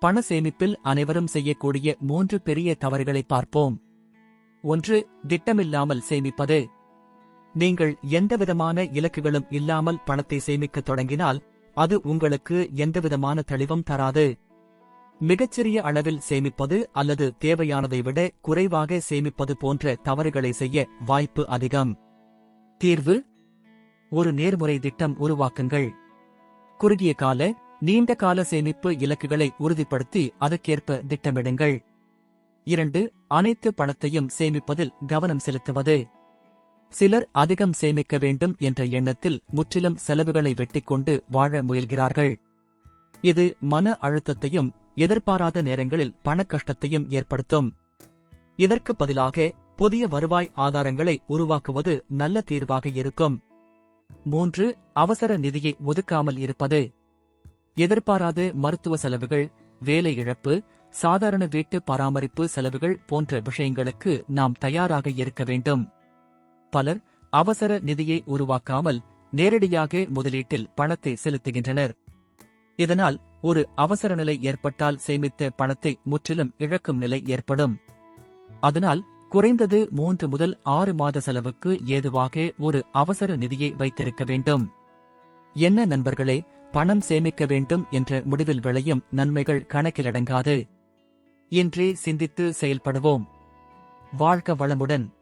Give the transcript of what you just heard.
பண சேமிப்பில் அனைவரும் செய்யக்கூடிய மூன்று பெரிய தவறுகளை பார்ப்போம். ஒன்று திட்டமில்லாமல் சேமிப்பது. நீங்கள் எந்தவிதமான இலக்குகளும் இல்லாமல் பணத்தை சேமிக்கத் தொடங்கினால் அது உங்களுக்கு எந்தவிதமான தெளிவும் தராது. மிகச்சிறிய அளவில் சேமிப்பது அல்லது தேவையானதை விட குறைவாக சேமிப்பது போன்ற தவறுகளை செய்ய வாய்ப்பு அதிகம். தீர்வு ஒரு நேர்முறை திட்டம் உருவாக்குங்கள். குறுகிய கால நீண்ட கால சேமிப்பு இலக்குகளை உறுதிப்படுத்தி அதற்கேற்ப திட்டமிடுங்கள். இரண்டு அனைத்து பணத்தையும் சேமிப்பதில் கவனம் செலுத்துவது. சிலர் அதிகம் சேமிக்க வேண்டும் என்ற எண்ணத்தில் முற்றிலும் செலவுகளை வெட்டிக்கொண்டு வாழ முயல்கிறார்கள். இது மன அழுத்தத்தையும் எதிர்பாராத நேரங்களில் பண கஷ்டத்தையும் ஏற்படுத்தும். இதற்கு பதிலாக புதிய வருவாய் ஆதாரங்களை உருவாக்குவது நல்ல தீர்வாக இருக்கும். மூன்று அவசர நிதியை ஒதுக்காமல் இருப்பது. எதிர்பாராத மருத்துவ செலவுகள் வேலை இழப்பு சாதாரண வீட்டு பராமரிப்பு செலவுகள் போன்ற விஷயங்களுக்கு நாம் தயாராக இருக்க வேண்டும். பலர் அவசர நிதியை உருவாக்காமல் நேரடியாக முதலீட்டில் பணத்தை செலுத்துகின்றனர். இதனால் ஒரு அவசர நிலை ஏற்பட்டால் சேமித்த பணத்தை முற்றிலும் இழக்கும் நிலை ஏற்படும். அதனால் குறைந்தது மூன்று முதல் ஆறு மாத செலவுக்கு ஏதுவாக ஒரு அவசர நிதியை வைத்திருக்க வேண்டும். என்ன நண்பர்களே பணம் சேமிக்க வேண்டும் என்ற முடிவில் விளையும் நன்மைகள் கணக்கிலடங்காது. இன்றே சிந்தித்து செயல்படுவோம். வாழ்க வளமுடன்.